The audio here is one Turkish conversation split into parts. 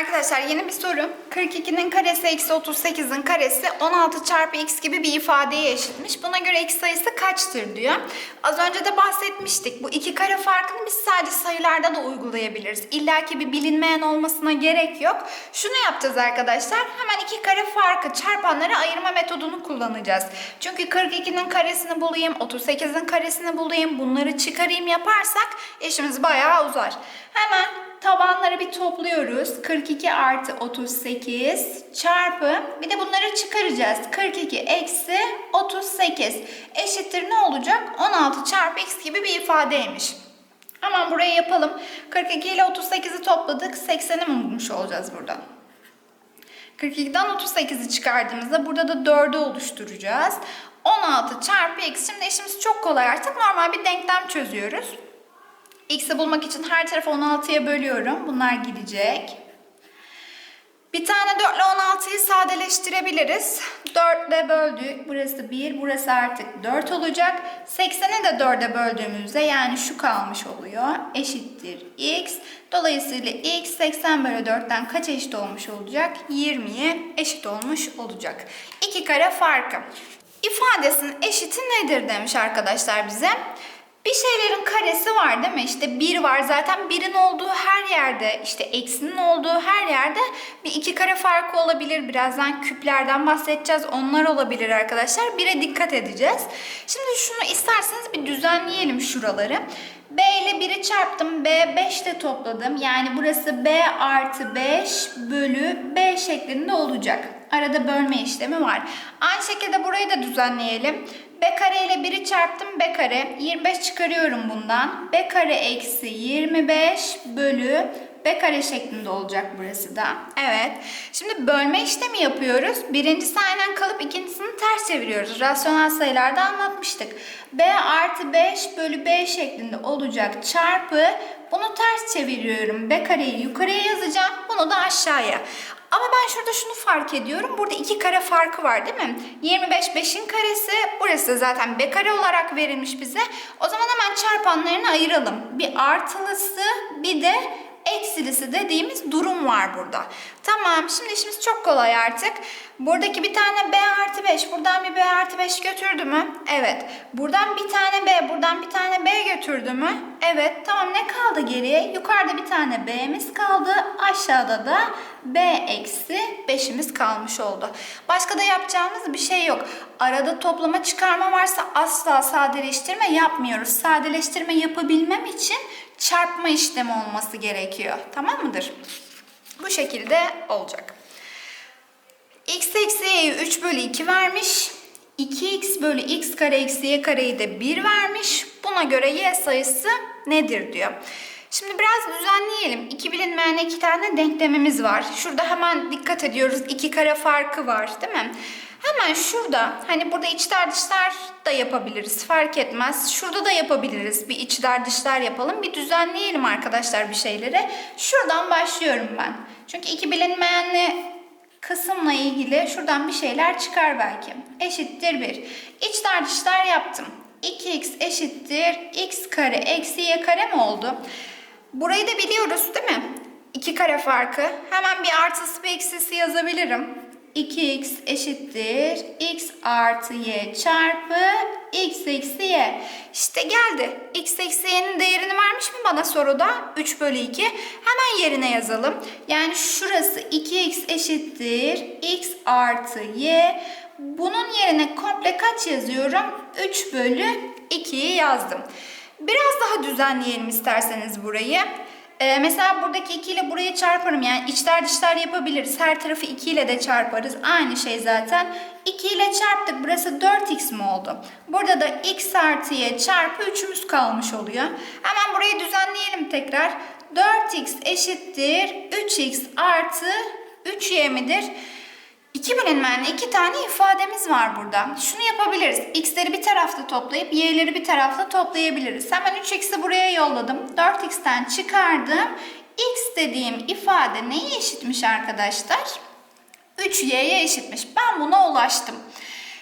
Arkadaşlar yeni bir soru. 42'nin karesi eksi 38'in karesi 16 çarpı x gibi bir ifadeye eşitmiş. Buna göre x sayısı kaçtır diyor. Az önce de bahsetmiştik. Bu iki kare farkını biz sadece sayılarda da uygulayabiliriz. İlla ki bir bilinmeyen olmasına gerek yok. Şunu yapacağız arkadaşlar. Hemen iki kare farkı çarpanlara ayırma metodunu kullanacağız. Çünkü 42'nin karesini bulayım, 38'in karesini bulayım, bunları çıkarayım yaparsak işimiz bayağı uzar. Hemen Tabanları bir topluyoruz. 42 artı 38 çarpı bir de bunları çıkaracağız. 42 eksi 38 eşittir ne olacak? 16 çarpı x gibi bir ifadeymiş. Hemen burayı yapalım. 42 ile 38'i topladık. 80'i mi bulmuş olacağız buradan? 42'den 38'i çıkardığımızda burada da 4'ü oluşturacağız. 16 çarpı x. Şimdi işimiz çok kolay artık. Normal bir denklem çözüyoruz. X'i bulmak için her tarafı 16'ya bölüyorum. Bunlar gidecek. Bir tane 4 ile 16'yı sadeleştirebiliriz. 4 ile böldük. Burası 1, burası artık 4 olacak. 80'i de 4'e böldüğümüzde yani şu kalmış oluyor. Eşittir x. Dolayısıyla x 80 bölü 4'ten kaç eşit olmuş olacak? 20'ye eşit olmuş olacak. İki kare farkı. İfadesinin eşiti nedir demiş arkadaşlar bize. Bir şeylerin karesi var değil mi? İşte bir var zaten birin olduğu her yerde işte eksinin olduğu her yerde bir iki kare farkı olabilir. Birazdan küplerden bahsedeceğiz. Onlar olabilir arkadaşlar. Bire dikkat edeceğiz. Şimdi şunu isterseniz bir düzenleyelim şuraları. B ile 1'i çarptım. B 5 de topladım. Yani burası B artı 5 bölü B şeklinde olacak. Arada bölme işlemi var. Aynı şekilde burayı da düzenleyelim. B kare ile 1'i çarptım B kare. 25 çıkarıyorum bundan. B kare eksi 25 bölü B kare şeklinde olacak burası da. Evet. Şimdi bölme işlemi yapıyoruz. Birincisi aynen kalıp ikincisini ters çeviriyoruz. Rasyonel sayılarda anlatmıştık. B artı 5 bölü B şeklinde olacak çarpı bunu ters çeviriyorum. B kareyi yukarıya yazacağım. Bunu da aşağıya. Ama ben şurada şunu fark ediyorum. Burada iki kare farkı var değil mi? 25 5'in karesi. Burası zaten b kare olarak verilmiş bize. O zaman hemen çarpanlarını ayıralım. Bir artılısı bir de eksilisi dediğimiz durum var burada. Tamam şimdi işimiz çok kolay artık. Buradaki bir tane b artı 5 buradan bir b artı 5 götürdü mü? Evet. Buradan bir tane b buradan bir tane b götürdü mü? Evet. Tamam ne kaldı geriye? Yukarıda bir tane b'miz kaldı. Aşağıda da b eksi 5'imiz kalmış oldu. Başka da yapacağımız bir şey yok. Arada toplama çıkarma varsa asla sadeleştirme yapmıyoruz. Sadeleştirme yapabilmem için çarpma işlemi olması gerekiyor. Tamam mıdır? Bu şekilde olacak. x eksi y'yi 3 bölü 2 vermiş. 2x bölü x kare eksi y kareyi de 1 vermiş. Buna göre y sayısı nedir diyor. Şimdi biraz düzenleyelim. İki bilinmeyen iki tane denklemimiz var. Şurada hemen dikkat ediyoruz. İki kare farkı var değil mi? Hemen şurada hani burada içler dışlar da yapabiliriz fark etmez. Şurada da yapabiliriz bir içler dışlar yapalım. Bir düzenleyelim arkadaşlar bir şeyleri. Şuradan başlıyorum ben. Çünkü iki bilinmeyenli kısımla ilgili şuradan bir şeyler çıkar belki. Eşittir 1. İçler dışlar yaptım. 2x eşittir x kare eksi y kare mi oldu? Burayı da biliyoruz değil mi? 2 kare farkı. Hemen bir artısı bir eksisi yazabilirim. 2x eşittir x artı y çarpı x eksi y. İşte geldi. x eksi y'nin değerini vermiş mi bana soruda? 3 bölü 2. Hemen yerine yazalım. Yani şurası 2x eşittir x artı y. Bunun yerine komple kaç yazıyorum? 3 bölü 2'yi yazdım. Biraz daha düzenleyelim isterseniz burayı. Ee, mesela buradaki 2 ile burayı çarparım. Yani içler dışlar yapabiliriz. Her tarafı 2 ile de çarparız. Aynı şey zaten. 2 ile çarptık. Burası 4x mi oldu? Burada da x artı y çarpı 3'ümüz kalmış oluyor. Hemen burayı düzenleyelim tekrar. 4x eşittir 3x artı 3y midir? İki bilinmeyenli iki tane ifademiz var burada. Şunu yapabiliriz. X'leri bir tarafta toplayıp Y'leri bir tarafta toplayabiliriz. Hemen 3X'i buraya yolladım. 4X'ten çıkardım. X dediğim ifade neye eşitmiş arkadaşlar? 3Y'ye eşitmiş. Ben buna ulaştım.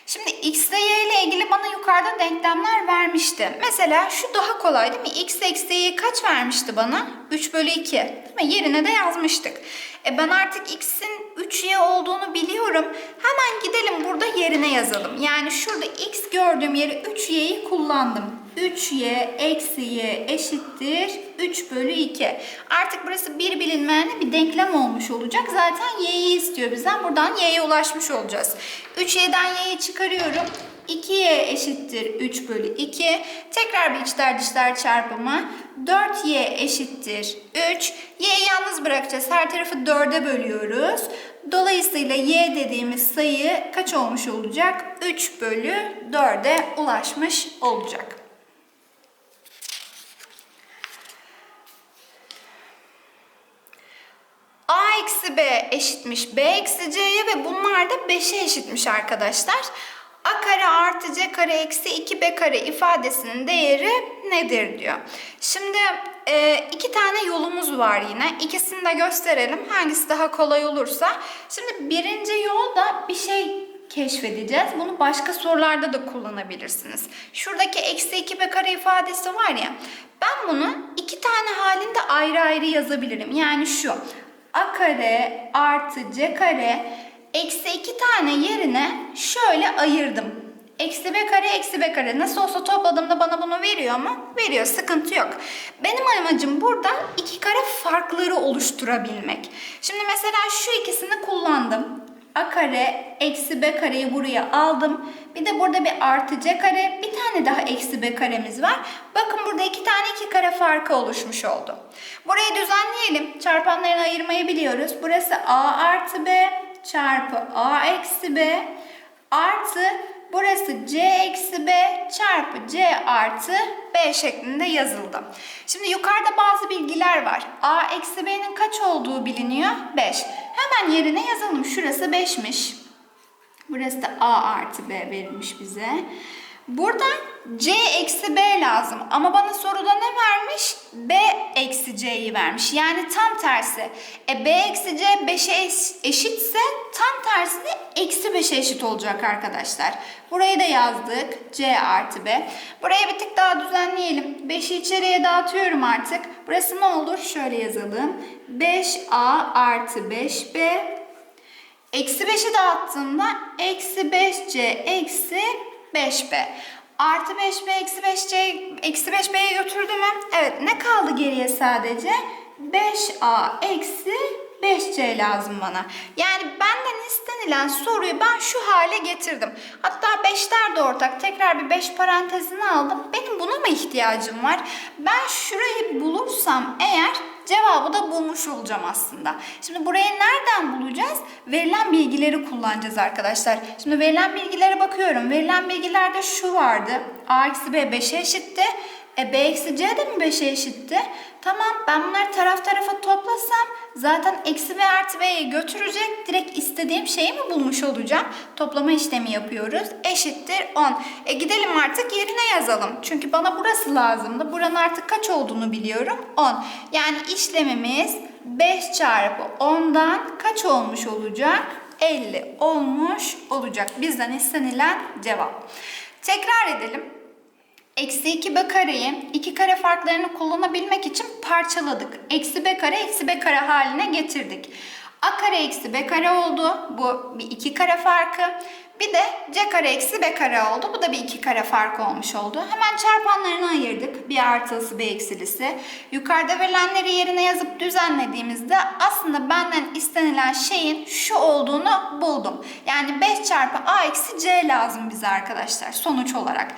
Şimdi X ile Y ile ilgili bana yukarıda denklemler vermişti. Mesela şu daha kolay değil mi? X eksi Y kaç vermişti bana? 3 bölü 2. Değil mi? Yerine de yazmıştık. E ben artık x'in 3y olduğunu biliyorum. Hemen gidelim burada yerine yazalım. Yani şurada x gördüğüm yere 3y'yi kullandım. 3y eksi y eşittir 3 bölü 2. Artık burası bir bilinmeyenli bir denklem olmuş olacak. Zaten y'yi istiyor bizden. Buradan y'ye ulaşmış olacağız. 3y'den y'yi çıkarıyorum. 2y eşittir 3 bölü 2. Tekrar bir içler dışlar çarpımı. 4y eşittir 3. y'yi yalnız bırakacağız. Her tarafı 4'e bölüyoruz. Dolayısıyla y dediğimiz sayı kaç olmuş olacak? 3 bölü 4'e ulaşmış olacak. A eksi B eşitmiş B eksi C'ye ve bunlar da 5'e eşitmiş arkadaşlar. A kare artı C kare eksi 2B kare ifadesinin değeri nedir diyor. Şimdi e, iki tane yolumuz var yine. İkisini de gösterelim. Hangisi daha kolay olursa. Şimdi birinci yolda bir şey keşfedeceğiz. Bunu başka sorularda da kullanabilirsiniz. Şuradaki eksi 2B kare ifadesi var ya. Ben bunu iki tane halinde ayrı ayrı yazabilirim. Yani şu a kare artı c kare eksi iki tane yerine şöyle ayırdım. Eksi b kare eksi b kare nasıl olsa topladığımda bana bunu veriyor mu? Veriyor sıkıntı yok. Benim amacım burada iki kare farkları oluşturabilmek. Şimdi mesela şu ikisini kullandım. A kare eksi b kareyi buraya aldım. Bir de burada bir artı c kare bir tane daha eksi b karemiz var. Bakın burada iki tane iki kare farkı oluşmuş oldu. Burayı düzenleyelim. Çarpanlarını ayırmayı biliyoruz. Burası a artı b çarpı a eksi b artı burası c eksi b çarpı c artı b şeklinde yazıldı. Şimdi yukarıda bazı bilgiler var. a eksi b'nin kaç olduğu biliniyor? 5. Hemen yerine yazalım. Şurası 5'miş. Burası da a artı b verilmiş bize. Burada c eksi b lazım ama bana soruda ne vermiş? b eksi c'yi vermiş. Yani tam tersi. E b eksi c 5'e eşitse tam tersi de eksi 5'e eşit olacak arkadaşlar. Burayı da yazdık. c artı b. Buraya bir tık daha düzenleyelim. 5'i içeriye dağıtıyorum artık. Burası ne olur? Şöyle yazalım. 5a artı 5b Eksi 5'i dağıttığımda eksi 5c eksi 5b. Artı 5b eksi 5c eksi 5b'ye götürdü mü? Evet ne kaldı geriye sadece? 5a eksi 5c lazım bana. Yani benden istenilen soruyu ben şu hale getirdim. Hatta 5'ler de ortak. Tekrar bir 5 parantezini aldım. Benim buna mı ihtiyacım var? Ben şurayı bulursam eğer cevabı da bulmuş olacağım aslında. Şimdi burayı nereden bulacağız? Verilen bilgileri kullanacağız arkadaşlar. Şimdi verilen bilgilere bakıyorum. Verilen bilgilerde şu vardı. A eksi B 5'e eşitti. E B eksi C de mi 5'e eşitti? Tamam ben bunları taraf tarafa toplasam zaten eksi ve artı B'ye götürecek. Direkt istediğim şeyi mi bulmuş olacağım? Toplama işlemi yapıyoruz. Eşittir 10. E gidelim artık yerine yazalım. Çünkü bana burası lazımdı. Buranın artık kaç olduğunu biliyorum. 10. Yani işlemimiz 5 çarpı 10'dan kaç olmuş olacak? 50 olmuş olacak. Bizden istenilen cevap. Tekrar edelim. Eksi 2 b kareyi iki kare farklarını kullanabilmek için parçaladık. Eksi b kare eksi b kare haline getirdik. a kare eksi b kare oldu. Bu bir iki kare farkı. Bir de c kare eksi b kare oldu. Bu da bir iki kare farkı olmuş oldu. Hemen çarpanlarını ayırdık. Bir artılısı bir eksilisi. Yukarıda verilenleri yerine yazıp düzenlediğimizde aslında benden istenilen şeyin şu olduğunu buldum. Yani 5 çarpı a eksi c lazım bize arkadaşlar sonuç olarak.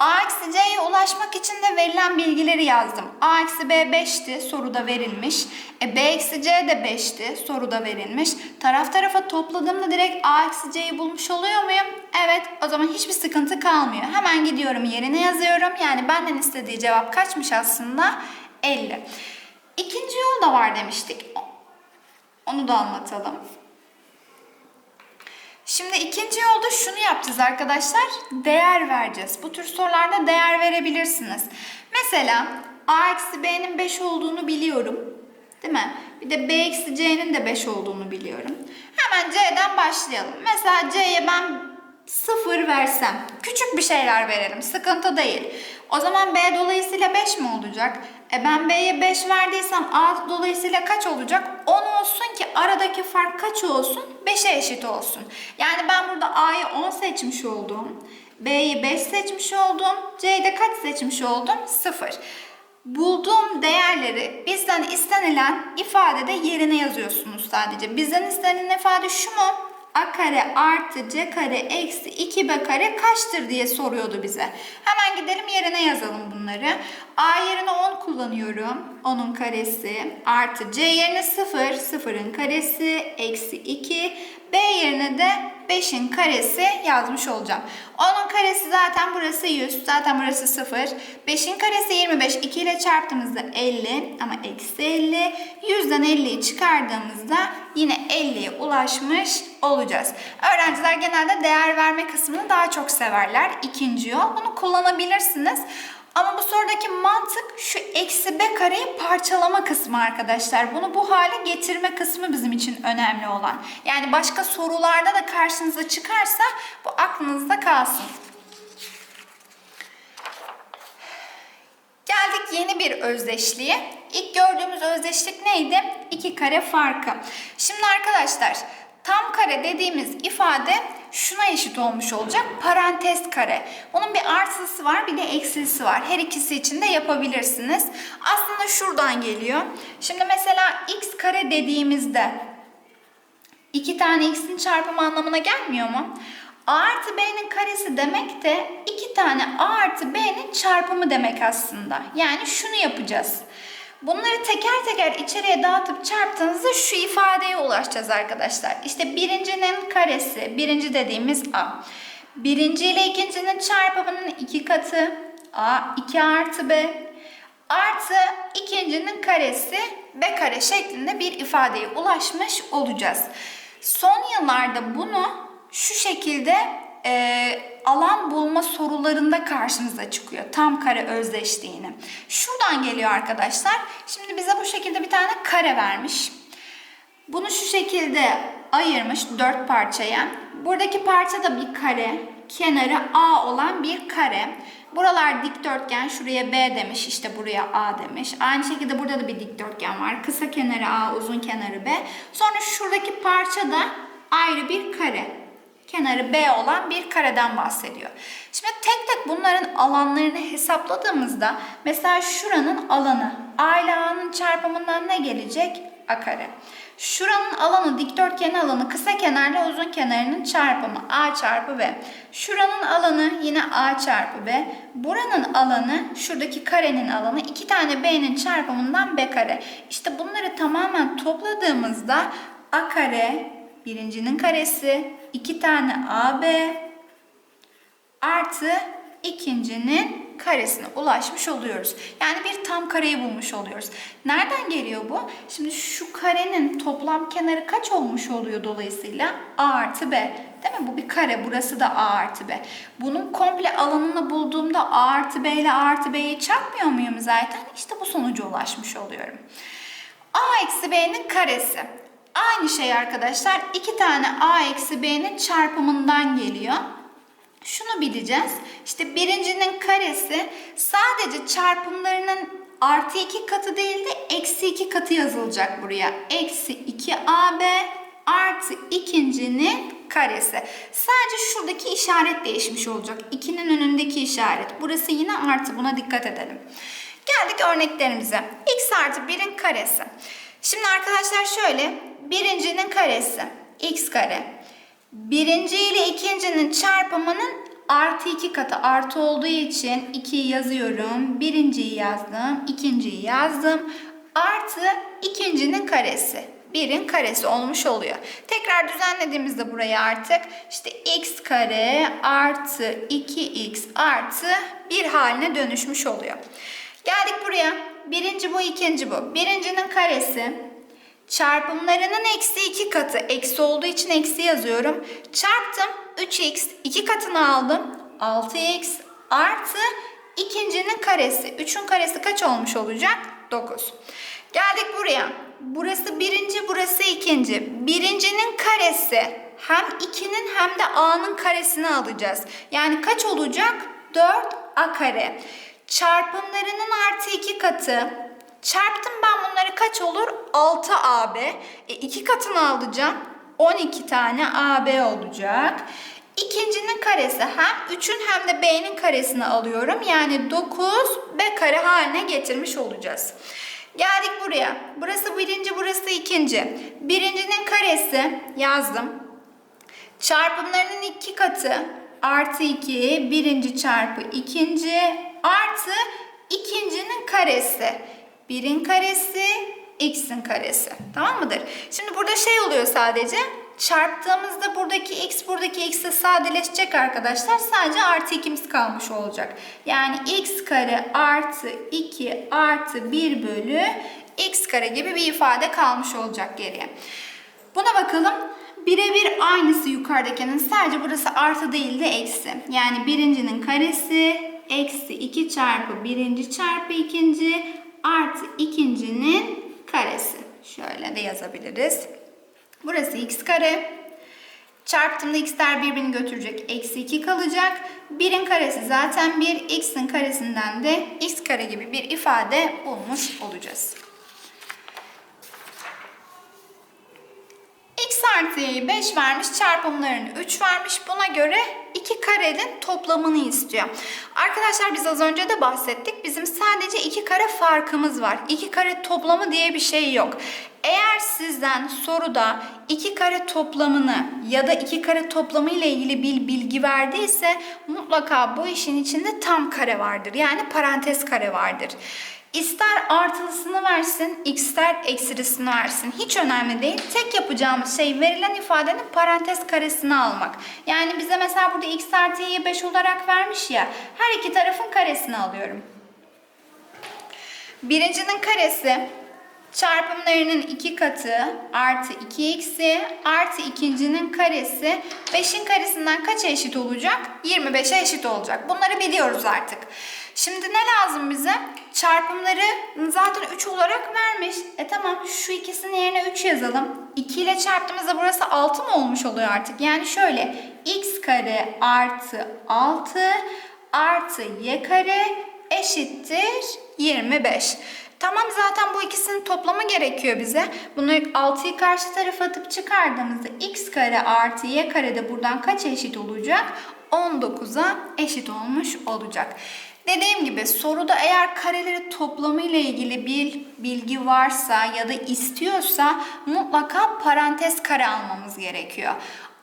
A eksi C'ye ulaşmak için de verilen bilgileri yazdım. A eksi B 5'ti soruda verilmiş. E, B eksi C de 5'ti soruda verilmiş. Taraf tarafa topladığımda direkt A eksi C'yi bulmuş oluyor muyum? Evet o zaman hiçbir sıkıntı kalmıyor. Hemen gidiyorum yerine yazıyorum. Yani benden istediği cevap kaçmış aslında? 50. İkinci yol da var demiştik. Onu da anlatalım. Şimdi ikinci yolda şunu yapacağız arkadaşlar. Değer vereceğiz. Bu tür sorularda değer verebilirsiniz. Mesela a eksi b'nin 5 olduğunu biliyorum. Değil mi? Bir de b eksi c'nin de 5 olduğunu biliyorum. Hemen c'den başlayalım. Mesela c'ye ben sıfır versem. Küçük bir şeyler verelim. Sıkıntı değil. O zaman B dolayısıyla 5 mi olacak? E ben B'ye 5 verdiysem A dolayısıyla kaç olacak? 10 olsun ki aradaki fark kaç olsun? 5'e eşit olsun. Yani ben burada A'yı 10 seçmiş oldum. B'yi 5 seçmiş oldum. C'yi de kaç seçmiş oldum? 0. Bulduğum değerleri bizden istenilen ifadede yerine yazıyorsunuz sadece. Bizden istenilen ifade şu mu? A kare artı C kare eksi 2B kare kaçtır diye soruyordu bize. Hemen gidelim yerine yazalım bunları. A yerine 10 kullanıyorum. 10'un karesi artı C yerine 0. 0'ın karesi eksi 2. B yerine de 5'in karesi yazmış olacağım. 10'un karesi zaten burası 100. Zaten burası 0. 5'in karesi 25. 2 ile çarptığımızda 50 ama eksi 50. 100'den 50'yi çıkardığımızda yine 50'ye ulaşmış olacağız. Öğrenciler genelde değer verme kısmını daha çok severler. İkinci yol. Bunu kullanabilirsiniz. Ama bu sorudaki mantık şu eksi b kareyi parçalama kısmı arkadaşlar. Bunu bu hale getirme kısmı bizim için önemli olan. Yani başka sorularda da karşınıza çıkarsa bu aklınızda kalsın. Geldik yeni bir özdeşliğe. İlk gördüğümüz özdeşlik neydi? İki kare farkı. Şimdi arkadaşlar tam kare dediğimiz ifade şuna eşit olmuş olacak. Parantez kare. Bunun bir artısı var bir de eksilisi var. Her ikisi için de yapabilirsiniz. Aslında şuradan geliyor. Şimdi mesela x kare dediğimizde iki tane x'in çarpımı anlamına gelmiyor mu? A artı B'nin karesi demek de iki tane A artı B'nin çarpımı demek aslında. Yani şunu yapacağız. Bunları teker teker içeriye dağıtıp çarptığınızda şu ifadeye ulaşacağız arkadaşlar. İşte birincinin karesi, birinci dediğimiz A. Birinci ile ikincinin çarpımının iki katı A, 2 artı B. Artı ikincinin karesi B kare şeklinde bir ifadeye ulaşmış olacağız. Son yıllarda bunu şu şekilde e, alan bulma sorularında karşımıza çıkıyor. Tam kare özdeşliğini. Şuradan geliyor arkadaşlar. Şimdi bize bu şekilde bir tane kare vermiş. Bunu şu şekilde ayırmış dört parçaya. Buradaki parça da bir kare. Kenarı A olan bir kare. Buralar dikdörtgen. Şuraya B demiş. işte buraya A demiş. Aynı şekilde burada da bir dikdörtgen var. Kısa kenarı A, uzun kenarı B. Sonra şuradaki parça da ayrı bir kare kenarı B olan bir kareden bahsediyor. Şimdi tek tek bunların alanlarını hesapladığımızda mesela şuranın alanı A ile A'nın çarpımından ne gelecek? A kare. Şuranın alanı dikdörtgenin alanı kısa kenarla uzun kenarının çarpımı A çarpı B. Şuranın alanı yine A çarpı B. Buranın alanı şuradaki karenin alanı iki tane B'nin çarpımından B kare. İşte bunları tamamen topladığımızda A kare birincinin karesi 2 tane AB artı ikincinin karesine ulaşmış oluyoruz. Yani bir tam kareyi bulmuş oluyoruz. Nereden geliyor bu? Şimdi şu karenin toplam kenarı kaç olmuş oluyor dolayısıyla? A artı B. Değil mi? Bu bir kare. Burası da A artı B. Bunun komple alanını bulduğumda A artı B ile A artı B'yi çarpmıyor muyum zaten? İşte bu sonuca ulaşmış oluyorum. A eksi B'nin karesi. Aynı şey arkadaşlar. iki tane A eksi B'nin çarpımından geliyor. Şunu bileceğiz. İşte birincinin karesi sadece çarpımlarının artı iki katı değil de eksi iki katı yazılacak buraya. Eksi 2AB artı ikincinin karesi. Sadece şuradaki işaret değişmiş olacak. 2'nin önündeki işaret. Burası yine artı. Buna dikkat edelim. Geldik örneklerimize. x artı 1'in karesi. Şimdi arkadaşlar şöyle. Birincinin karesi x kare. Birinci ile ikincinin çarpımının artı iki katı artı olduğu için 2'yi yazıyorum. Birinciyi yazdım. ikinciyi yazdım. Artı ikincinin karesi. Birin karesi olmuş oluyor. Tekrar düzenlediğimizde burayı artık işte x kare artı 2x artı 1 haline dönüşmüş oluyor. Geldik buraya. Birinci bu, ikinci bu. Birincinin karesi Çarpımlarının eksi 2 katı. Eksi olduğu için eksi yazıyorum. Çarptım. 3x. 2 katını aldım. 6x artı ikincinin karesi. 3'ün karesi kaç olmuş olacak? 9. Geldik buraya. Burası birinci, burası ikinci. Birincinin karesi hem 2'nin hem de a'nın karesini alacağız. Yani kaç olacak? 4a kare. Çarpımlarının artı 2 katı. Çarptım ben bunları kaç olur? 6ab. E 2 katını alacağım. 12 tane ab olacak. İkincinin karesi hem 3'ün hem de b'nin karesini alıyorum. Yani 9 b kare haline getirmiş olacağız. Geldik buraya. Burası birinci, burası ikinci. Birincinin karesi yazdım. Çarpımlarının iki katı artı 2 birinci çarpı ikinci artı ikincinin karesi. Birin karesi x'in karesi. Tamam mıdır? Şimdi burada şey oluyor sadece. Çarptığımızda buradaki x buradaki x'e sadeleşecek arkadaşlar. Sadece artı 2'miz kalmış olacak. Yani x kare artı 2 artı 1 bölü x kare gibi bir ifade kalmış olacak geriye. Buna bakalım. Birebir aynısı yukarıdakinin sadece burası artı değil de eksi. Yani birincinin karesi eksi 2 çarpı birinci çarpı ikinci artı ikincinin karesi. Şöyle de yazabiliriz. Burası x kare. Çarptığımda x'ler birbirini götürecek. Eksi 2 kalacak. 1'in karesi zaten 1. x'in karesinden de x kare gibi bir ifade bulmuş olacağız. Artı y'yi 5 vermiş, çarpımlarını 3 vermiş. Buna göre iki karenin toplamını istiyor. Arkadaşlar biz az önce de bahsettik. Bizim sadece iki kare farkımız var. İki kare toplamı diye bir şey yok. Eğer sizden soruda iki kare toplamını ya da iki kare toplamı ile ilgili bir bilgi verdiyse mutlaka bu işin içinde tam kare vardır. Yani parantez kare vardır. İster artılısını versin, ister eksilisini versin. Hiç önemli değil. Tek yapacağımız şey verilen ifadenin parantez karesini almak. Yani bize mesela burada x artı y'yi 5 olarak vermiş ya. Her iki tarafın karesini alıyorum. Birincinin karesi çarpımlarının iki katı artı 2x'i artı ikincinin karesi 5'in karesinden kaça eşit olacak? 25'e eşit olacak. Bunları biliyoruz artık. Şimdi ne lazım bize? Çarpımları zaten 3 olarak vermiş. E tamam şu ikisinin yerine 3 yazalım. 2 ile çarptığımızda burası 6 mı olmuş oluyor artık? Yani şöyle x kare artı 6 artı y kare eşittir 25. Tamam zaten bu ikisinin toplamı gerekiyor bize. Bunları 6'yı karşı tarafa atıp çıkardığımızda x kare artı y kare de buradan kaç eşit olacak? 19'a eşit olmuş olacak. Dediğim gibi soruda eğer kareleri toplamı ile ilgili bir bilgi varsa ya da istiyorsa mutlaka parantez kare almamız gerekiyor.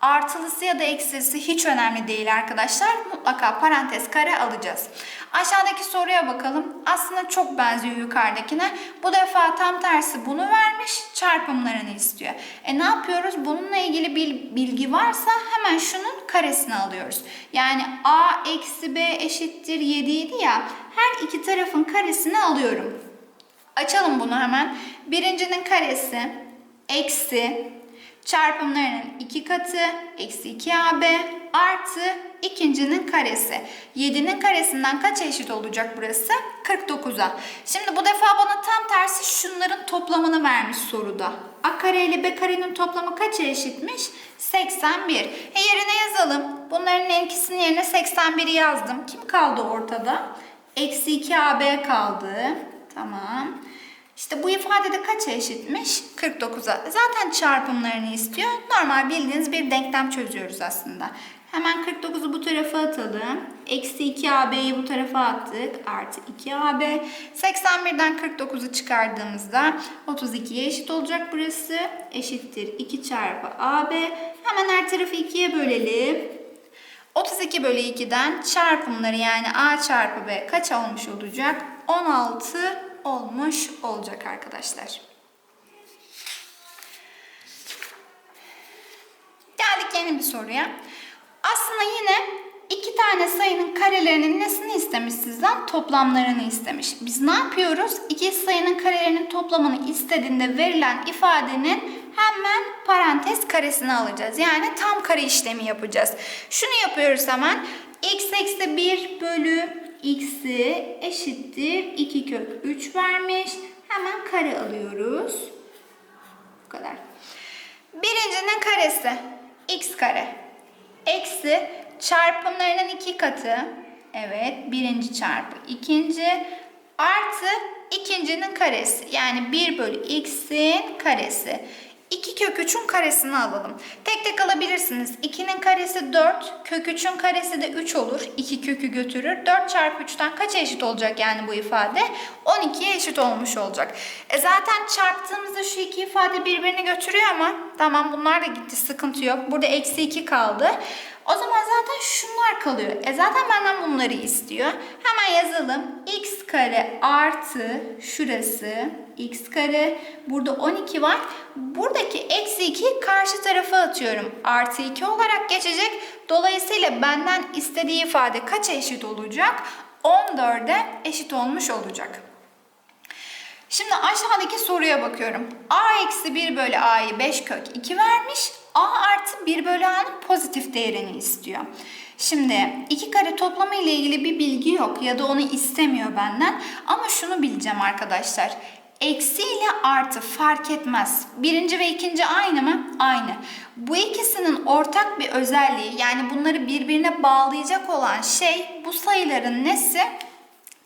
Artılısı ya da eksilisi hiç önemli değil arkadaşlar. Mutlaka parantez kare alacağız. Aşağıdaki soruya bakalım. Aslında çok benziyor yukarıdakine. Bu defa tam tersi bunu vermiş, çarpımlarını istiyor. E ne yapıyoruz? Bununla ilgili bir bilgi varsa hemen şunun karesini alıyoruz. Yani a eksi b eşittir 7 idi ya. Her iki tarafın karesini alıyorum. Açalım bunu hemen. Birincinin karesi eksi çarpımlarının iki katı eksi 2ab artı ikincinin karesi. 7'nin karesinden kaç eşit olacak burası? 49'a. Şimdi bu defa bana tam tersi şunların toplamını vermiş soruda. A kare ile B karenin toplamı kaça eşitmiş? 81. E yerine yazalım. Bunların ikisinin yerine 81'i yazdım. Kim kaldı ortada? Eksi 2AB kaldı. Tamam. İşte bu ifadede kaça eşitmiş? 49'a. Zaten çarpımlarını istiyor. Normal bildiğiniz bir denklem çözüyoruz aslında. Hemen 49'u bu tarafa atalım. Eksi 2AB'yi bu tarafa attık. Artı 2AB. 81'den 49'u çıkardığımızda 32'ye eşit olacak burası. Eşittir 2 çarpı AB. Hemen her tarafı 2'ye bölelim. 32 bölü 2'den çarpımları yani A çarpı B kaç olmuş olacak? 16 olmuş olacak arkadaşlar. Geldik yeni bir soruya. Aslında yine iki tane sayının karelerinin nesini istemiş sizden? Toplamlarını istemiş. Biz ne yapıyoruz? İki sayının karelerinin toplamını istediğinde verilen ifadenin hemen parantez karesini alacağız. Yani tam kare işlemi yapacağız. Şunu yapıyoruz hemen. x eksi 1 bölü x'i eşittir 2 kök 3 vermiş. Hemen kare alıyoruz. Bu kadar. Birincinin karesi x kare eksi çarpımlarının iki katı. Evet birinci çarpı ikinci artı ikincinin karesi. Yani 1 bölü x'in karesi. 2 kök 3'ün karesini alalım. Tek tek alabilirsiniz. 2'nin karesi 4, kök 3'ün karesi de 3 olur. 2 kökü götürür. 4 çarpı 3'ten kaça eşit olacak yani bu ifade? 12'ye eşit olmuş olacak. E zaten çarptığımızda şu iki ifade birbirini götürüyor ama tamam bunlar da gitti sıkıntı yok. Burada eksi 2 kaldı. O zaman zaten şunlar kalıyor. E zaten benden bunları istiyor. Hemen yazalım. x kare artı şurası x kare. Burada 12 var. Buradaki eksi 2 karşı tarafa atıyorum. Artı 2 olarak geçecek. Dolayısıyla benden istediği ifade kaça eşit olacak? 14'e eşit olmuş olacak. Şimdi aşağıdaki soruya bakıyorum. a eksi 1 bölü a'yı 5 kök 2 vermiş. A artı 1 bölü a'nın pozitif değerini istiyor. Şimdi iki kare toplamı ile ilgili bir bilgi yok ya da onu istemiyor benden. Ama şunu bileceğim arkadaşlar. Eksi ile artı fark etmez. Birinci ve ikinci aynı mı? Aynı. Bu ikisinin ortak bir özelliği yani bunları birbirine bağlayacak olan şey bu sayıların nesi?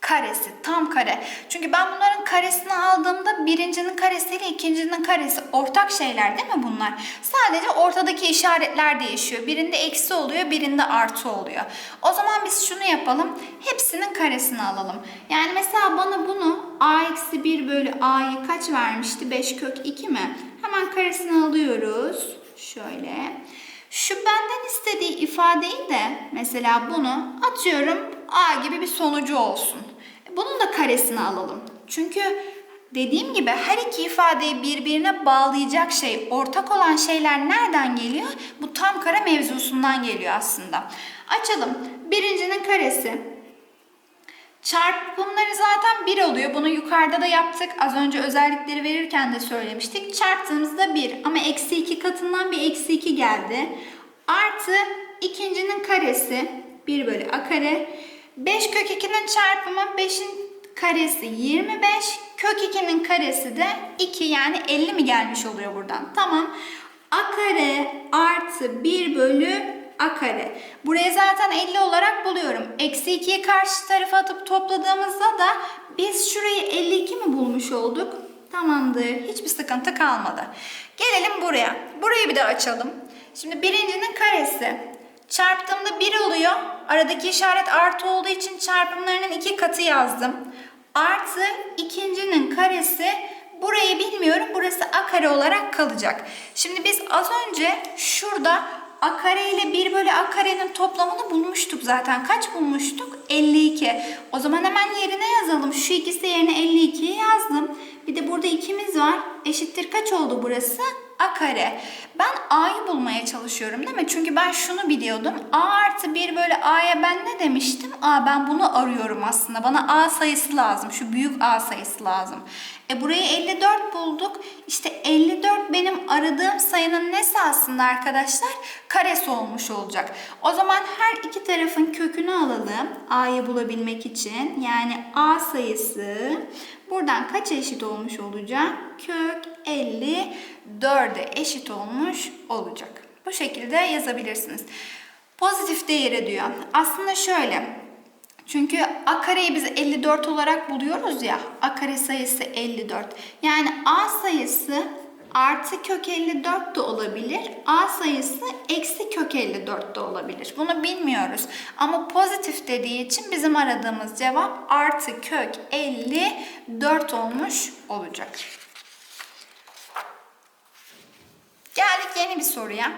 Karesi, tam kare. Çünkü ben bunların karesini aldığımda birincinin karesiyle ikincinin karesi ortak şeyler değil mi bunlar? Sadece ortadaki işaretler değişiyor. Birinde eksi oluyor, birinde artı oluyor. O zaman biz şunu yapalım. Hepsinin karesini alalım. Yani mesela bana bunu a eksi 1 bölü a'yı kaç vermişti? 5 kök 2 mi? Hemen karesini alıyoruz. Şöyle. Şu benden istediği ifadeyi de mesela bunu atıyorum a gibi bir sonucu olsun. Bunun da karesini alalım. Çünkü dediğim gibi her iki ifadeyi birbirine bağlayacak şey, ortak olan şeyler nereden geliyor? Bu tam kare mevzusundan geliyor aslında. Açalım. Birincinin karesi. Çarpımları zaten 1 oluyor. Bunu yukarıda da yaptık. Az önce özellikleri verirken de söylemiştik. Çarptığımızda 1 ama eksi 2 katından bir eksi 2 geldi. Artı ikincinin karesi 1 bölü a kare. 5 kök 2'nin çarpımı 5'in karesi 25. Kök 2'nin karesi de 2 yani 50 mi gelmiş oluyor buradan? Tamam. a kare artı 1 bölü a kare. Burayı zaten 50 olarak buluyorum. Eksi 2'yi karşı tarafa atıp topladığımızda da biz şurayı 52 mi bulmuş olduk? Tamamdır. Hiçbir sıkıntı kalmadı. Gelelim buraya. Burayı bir de açalım. Şimdi birincinin karesi. Çarptığımda 1 oluyor. Aradaki işaret artı olduğu için çarpımlarının iki katı yazdım. Artı ikincinin karesi burayı bilmiyorum. Burası a kare olarak kalacak. Şimdi biz az önce şurada a kare ile 1 bölü a karenin toplamını bulmuştuk zaten. Kaç bulmuştuk? 52. O zaman hemen yerine yazalım. Şu ikisi yerine 52'yi yazdım. Bir de burada ikimiz var. Eşittir kaç oldu burası? a kare. Ben a'yı bulmaya çalışıyorum değil mi? Çünkü ben şunu biliyordum. a artı 1 bölü a'ya ben ne demiştim? a ben bunu arıyorum aslında. Bana a sayısı lazım. Şu büyük a sayısı lazım. E burayı 54 bulduk. İşte 54 benim aradığım sayının nesi aslında arkadaşlar? Karesi olmuş olacak. O zaman her iki tarafın kökünü alalım. a'yı bulabilmek için. Yani a sayısı buradan kaç eşit olmuş olacak? Kök 54'e eşit olmuş olacak. Bu şekilde yazabilirsiniz. Pozitif değeri diyor. Aslında şöyle. Çünkü a kareyi biz 54 olarak buluyoruz ya. a kare sayısı 54. Yani a sayısı artı kök 54 de olabilir. A sayısı eksi kök 54 de olabilir. Bunu bilmiyoruz. Ama pozitif dediği için bizim aradığımız cevap artı kök 54 olmuş olacak. Geldik yeni bir soruya.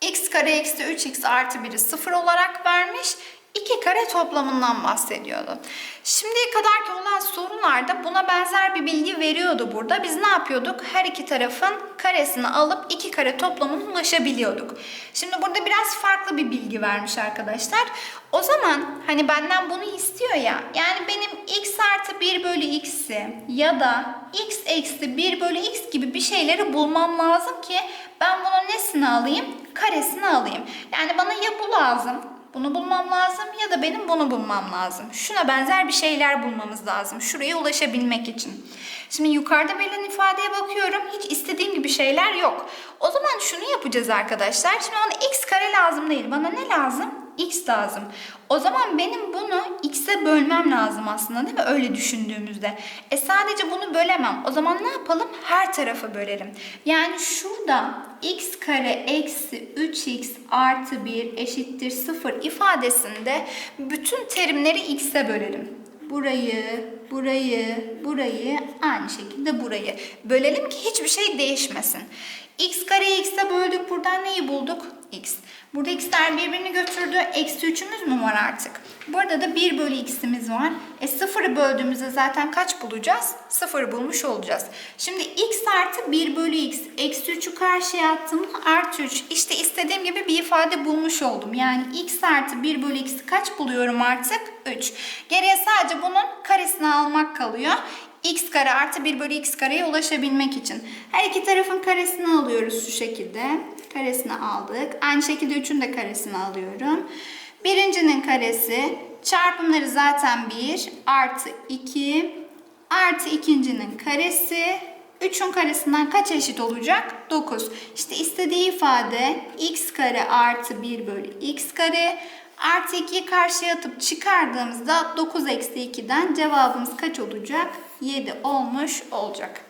x kare eksi 3x artı 1'i 0 olarak vermiş. İki kare toplamından bahsediyordu. Şimdiye kadarki olan sorularda buna benzer bir bilgi veriyordu burada. Biz ne yapıyorduk? Her iki tarafın karesini alıp iki kare toplamına ulaşabiliyorduk. Şimdi burada biraz farklı bir bilgi vermiş arkadaşlar. O zaman hani benden bunu istiyor ya. Yani benim x artı 1 bölü x'i ya da x eksi 1 bölü x gibi bir şeyleri bulmam lazım ki ben bunun nesini alayım? Karesini alayım. Yani bana ya bu lazım bunu bulmam lazım ya da benim bunu bulmam lazım. Şuna benzer bir şeyler bulmamız lazım şuraya ulaşabilmek için. Şimdi yukarıda verilen ifadeye bakıyorum. Hiç istediğim gibi şeyler yok. O zaman şunu yapacağız arkadaşlar. Şimdi bana x kare lazım değil. Bana ne lazım? X lazım. O zaman benim bunu x'e bölmem lazım aslında değil mi? Öyle düşündüğümüzde. E sadece bunu bölemem. O zaman ne yapalım? Her tarafa bölelim. Yani şurada x kare eksi 3x artı 1 eşittir 0 ifadesinde bütün terimleri x'e bölelim. Burayı, burayı, burayı, aynı şekilde burayı. Bölelim ki hiçbir şey değişmesin. X kareyi x'e böldük. Buradan neyi bulduk? x. Burada x'ler birbirini götürdü. Eksi 3'ümüz mü var artık? Burada da 1 bölü x'imiz var. E 0'ı böldüğümüzde zaten kaç bulacağız? 0'ı bulmuş olacağız. Şimdi x artı 1 bölü x. Eksi 3'ü karşıya attım. Artı 3. İşte istediğim gibi bir ifade bulmuş oldum. Yani x artı 1 bölü x'i kaç buluyorum artık? 3. Geriye sadece bunun karesini almak kalıyor x kare artı 1 bölü x kareye ulaşabilmek için. Her iki tarafın karesini alıyoruz şu şekilde. Karesini aldık. Aynı şekilde 3'ün de karesini alıyorum. Birincinin karesi çarpımları zaten 1 artı 2 artı ikincinin karesi 3'ün karesinden kaç eşit olacak? 9. İşte istediği ifade x kare artı 1 bölü x kare Artı 2'yi karşıya atıp çıkardığımızda 9 eksi 2'den cevabımız kaç olacak? 7 olmuş olacak.